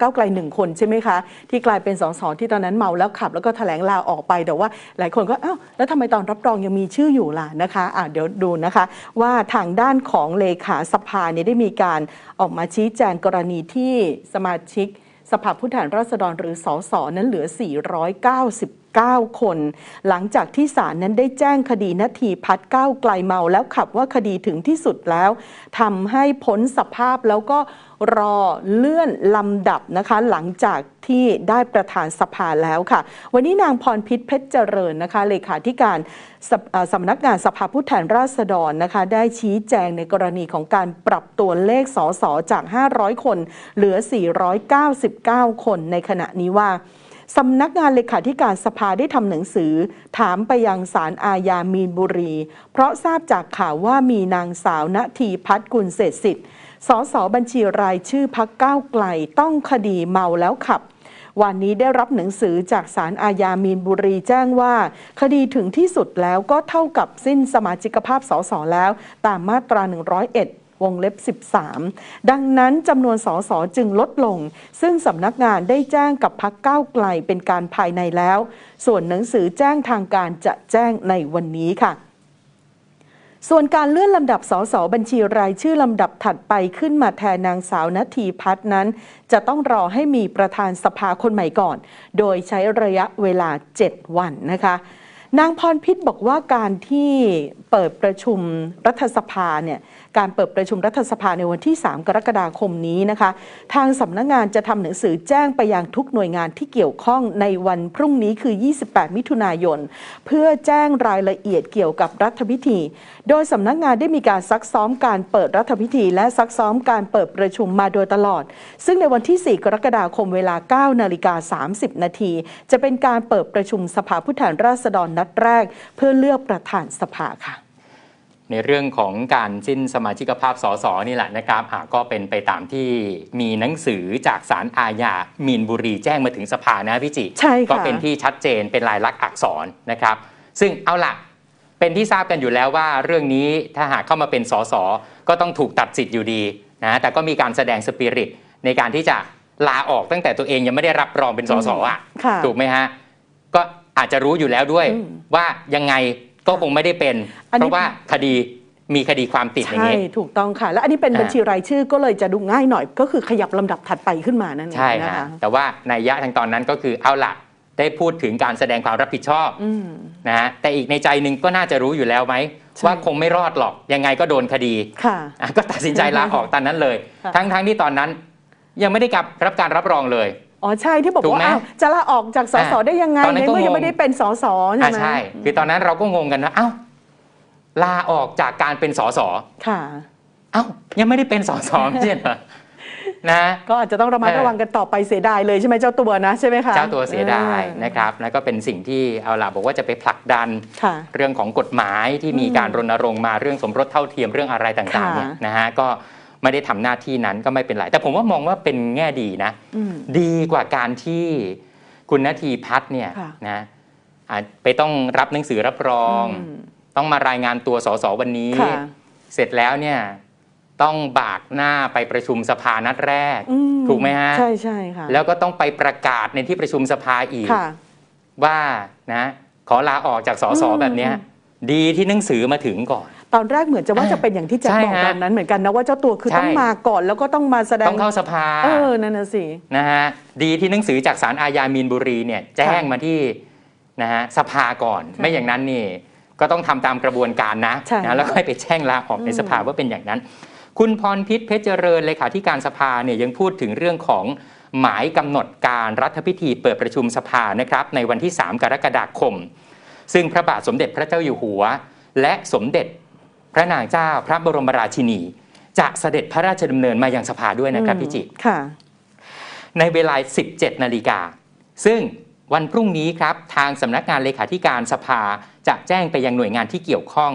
ก้าวไกลหนึ่งคนใช่ไหมคะ ที่กลายเป็นสสที่ตอนนั้นเมาแล้วขับ แล้วก็แถลงลาออกไปแต่ว่า หลายคนก็อ้าวแล้วทำไมตอนรับรองยังมีชื่ออยู่ล่ะนะคะอะเดี๋ยวดูนะคะ ว่าทางด้านของเลขาสภาเนี่ยได้มีการออกมาชี้แจงกรณีที่สมาชิก สภาผู้แทนราษฎรหรือสสนั้นเหลือ 499 9 คน หลังจากที่ศาลนั้นได้แจ้งคดีนาทีพัดก้าวไกลเมาแล้วขับว่าคดีถึงที่สุดแล้วทำให้พ้นสภาพแล้วก็รอเลื่อนลำดับนะคะ หลังจากที่ได้ประธานสภาแล้วค่ะ วันนี้นางพรพิษเพชรเจริญนะคะเลขาธิการสสำนักงานสภาผู้แทนราษฎรนะคะ ได้ชี้แจงในกรณีของการปรับตัวเลขสสจาก 500 คน เหลือ 499 คนในขณะนี้ว่า สำนักงานเลขาธิการสภาได้ทำหนังสือ ถามไปยังศาลอาญามีนบุรี เพราะทราบจากข่าวว่ามีนางสาวณทีพัฒน์กุลเศษสิทธิ์สสบัญชีรายชื่อพักก้าวไกลต้องคดีเมาแล้วขับ วันนี้ได้รับหนังสือจากศาลอาญามีนบุรีแจ้งว่า คดีถึงที่สุดแล้วก็เท่ากับสิ้นสมาชิกภาพสสแล้ว ตามมาตรา 101 วงเล็บ 13 ดังนั้นจำนวนสสจึงลดลง ซึ่งสำนักงานได้แจ้งกับพักก้าวไกลเป็นการภายในแล้ว ส่วนหนังสือแจ้งทางการจะแจ้งในวันนี้ค่ะส่วนการเลื่อนลำดับสสบัญชีรายชื่อลำดับถัดไปขึ้นมาแทนนางสาวนาทีพัฒน์นั้น จะต้องรอให้มีประธานสภาคนใหม่ก่อน โดยใช้ระยะเวลา 7 วันนะคะ นางพรพิษบอกว่าการที่เปิดประชุมรัฐสภาเนี่ย การเปิดประชุมรัฐสภาในวันที่ 3 กรกฎาคมนี้นะคะ ทางสำนักงานจะทำหนังสือแจ้งไปยังทุกหน่วยงานที่เกี่ยวข้องในวันพรุ่งนี้คือ 28 มิถุนายน เพื่อแจ้งรายละเอียดเกี่ยวกับรัฐพิธี โดยสำนักงานได้มีการซักซ้อมการเปิดรัฐพิธี และซักซ้อมการเปิดประชุมมาโดยตลอด ซึ่งในวันที่ 4 กรกฎาคมเวลา 9 นาฬิกา 30 นาที จะเป็นการเปิดประชุมสภาผู้แทนราษฎรนัดแรก เพื่อเลือกประธานสภาค่ะ ในเรื่องของการสิ้นสมาชิกภาพสสนี่แหละนะครับอ่าก็เป็นไปตามที่มีหนังสือจากศาลอาญามีนบุรีแจ้งมาถึงสภานะพี่จิใช่ค่ะก็เป็นที่ชัดเจนเป็นลายลักษณ์อักษรนะครับ ซึ่งเอาละเป็นที่ทราบกันอยู่แล้วว่าเรื่องนี้ถ้าหากเข้ามาเป็นสสก็ต้องถูกตัดสิทธิ์อยู่ดีนะแต่ก็มีการแสดงสปิริตในการที่จะลาออกตั้งแต่ตัวเองยังไม่ได้รับรองเป็นสสอะค่ะ ถูกไหมฮะก็อาจจะรู้อยู่แล้วด้วยอืมว่ายังไง ก็คงไม่ได้เป็น อันนี้ เพราะว่าคดีมีคดีความติดอย่างใช่นี้ ถูกต้องค่ะ และอันนี้เป็นอ่า บัญชีรายชื่อก็เลยจะดูง่ายหน่อย ก็คือขยับลำดับถัดไปขึ้นมานั่นเองใช่นะฮะคะแต่ว่าในยยะทางตอนนั้นก็คือเอาละได้พูดถึงการแสดงความรับผิดชอบอืม นะฮะแต่อีกในใจหนึ่งก็น่าจะรู้อยู่แล้วไหมใช่ ว่าคงไม่รอดหรอกยังไงก็โดนคดี ค่ะ อะก็ตัดสินใจลาออกตอนนั้นเลย ค่ะ ทั้งทั้งที่ตอนนั้น ยังไม่ได้กับรับการรับรองเลย อ๋อใช่ที่บอกถูกว่าไหมอ้าวจะลาออกจากสสอ่าได้ยังไงตอนนั้นในก็เมื่อยังงง ไม่ได้เป็นสสใช่อะไหมใช่ คือตอนนั้นเราก็งงกันนะเอ้าลาออกจากการเป็นสสค่ะ เอ้ายังไม่ได้เป็นสสไม่ใช่เหรอนะ ก็อาจจะต้องระมัดเออ ระวังกันต่อไปเสียดายเลยใช่ไหมเจ้าตัวนะใช่ไหมคะเจ้าตัวเสียดายออนะครับ แล้วก็เป็นสิ่งที่เอาล่ะบอกว่าจะไปผลักดัน ค่ะ เรื่องของกฎหมายที่มีอืมการรณรงค์มาเรื่องสมรสเท่าเทียมเรื่องอะไรต่างๆเนี่ยค่ะนะฮะก็ ไม่ได้ทำหน้าที่นั้นก็ไม่เป็นไร แต่ผมว่ามองว่าเป็นแง่ดีนะอืมดีกว่าการที่คุณนาทีพัฒน์เนี่ยค่ะนะอะไปต้องรับหนังสือรับรองมต้องมารายงานตัวสสวันนี้ค่ะเสร็จแล้วเนี่ยต้องบากหน้าไปประชุมสภานัดแรกอืถูกไหมฮะ ใช่ใช่ค่ะแล้วก็ต้องไปประกาศในที่ประชุมสภาอีกค่ะว่านะ ขอลาออกจากสสอืมแบบเนี้ยดีที่หนังสือมาถึงก่อน ตอนแรกเหมือนจะว่าอ่าจะเป็นอย่างที่แจ็คใช่บอกฮะตอนนั้นเหมือนกันนะว่าเจ้าตัวคือใช่ต้องมาก่อนแล้วก็ต้องมาแสดงต้องเข้าสภาเออนั่นน่ะสินะฮะดีที่หนังสือจากสารอาญามีนบุรีเนี่ยแจ้งมาที่นะฮะสภาก่อนใช่ไม่อย่างนั้นนี่ก็ต้องทำตามกระบวนการนะใช่นะแล้วค่อยไปแจ้งลาออกในอืมสภาว่าเป็นอย่างนั้น คุณพรพิษเพชรเจริญเลขาธิการสภาเนี่ยยังพูดถึงเรื่องของหมายกำหนดการรัฐพิธีเปิดประชุมสภานะครับในวันที่ 3 กรกฎาคม ซึ่งพระบาทสมเด็จพระเจ้าอยู่หัว และสมเด็จ พระนางเจ้าพระบรมราชินี จะเสด็จพระราชดำเนินมายังสภาด้วยนะครับพี่จิค่ะ ในเวลา 17 นาฬิกา ซึ่งวันพรุ่งนี้ครับทางสำนักงานเลขาธิการสภาจะแจ้งไปยังหน่วยงานที่เกี่ยวข้อง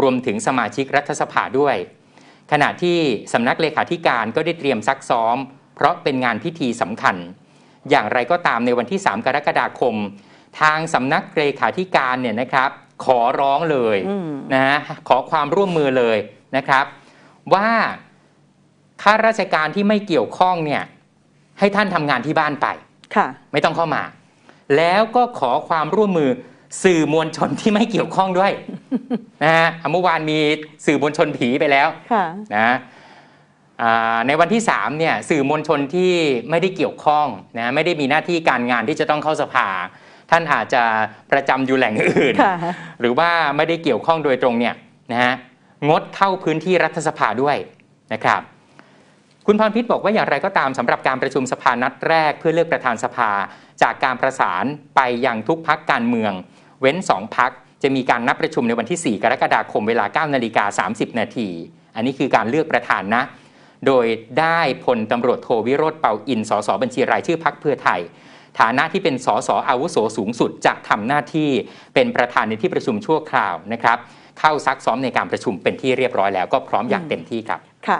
รวมถึงสมาชิกรัฐสภาด้วย ขณะที่สำนักเลขาธิการก็ได้เตรียมซักซ้อม เพราะเป็นงานพิธีสำคัญ อย่างไรก็ตามในวันที่ 3 กรกฎาคม ทางสำนักเลขาธิการเนี่ยนะครับ ขอร้องเลยอืมนะฮะขอความร่วมมือเลยนะครับ ว่าข้าราชการที่ไม่เกี่ยวข้องเนี่ย ให้ท่านทำงานที่บ้านไปค่ะ ไม่ต้องเข้ามา แล้วก็ขอความร่วมมือสื่อมวลชนที่ไม่เกี่ยวข้องด้วยนะฮะอะเมื่อวานมีสื่อมวลชนผีไปแล้วค่ะนะอ่าในวันที่3เนี่ยสื่อมวลชนที่ไม่ได้เกี่ยวข้องนะไม่ได้มีหน้าที่การงานที่จะต้องเข้าสภา ท่านอาจจะประจำอยู่แหล่งอื่นค่ะหรือว่าไม่ได้เกี่ยวข้องโดยตรงเนี่ยนะฮะงดเข้าพื้นที่รัฐสภาด้วยนะครับ คุณพรพิษบอกว่าอย่างไรก็ตามสำหรับการประชุมสภานัดแรก เพื่อเลือกประธานสภา จากการประสานไปยังทุกพักการเมือง เว้น 2พักจะมีการนัดประชุมในวันที่ 4 กรกฎาคมเวลา9นาฬิกา30 นาที อันนี้คือการเลือกประธานนะ โดยได้พลตำรวจโทวิโรธเปาอินสสบัญชีรายชื่อพักเพื่อไทย ฐานะที่เป็นสสอาวุโสสูงสุดจะทำหน้าที่เป็นประธานในที่ประชุมชั่วคราวนะครับ เข้าซักซ้อมในการประชุมเป็นที่เรียบร้อยแล้วก็พร้อมอย่างเต็มที่ครับค่ะ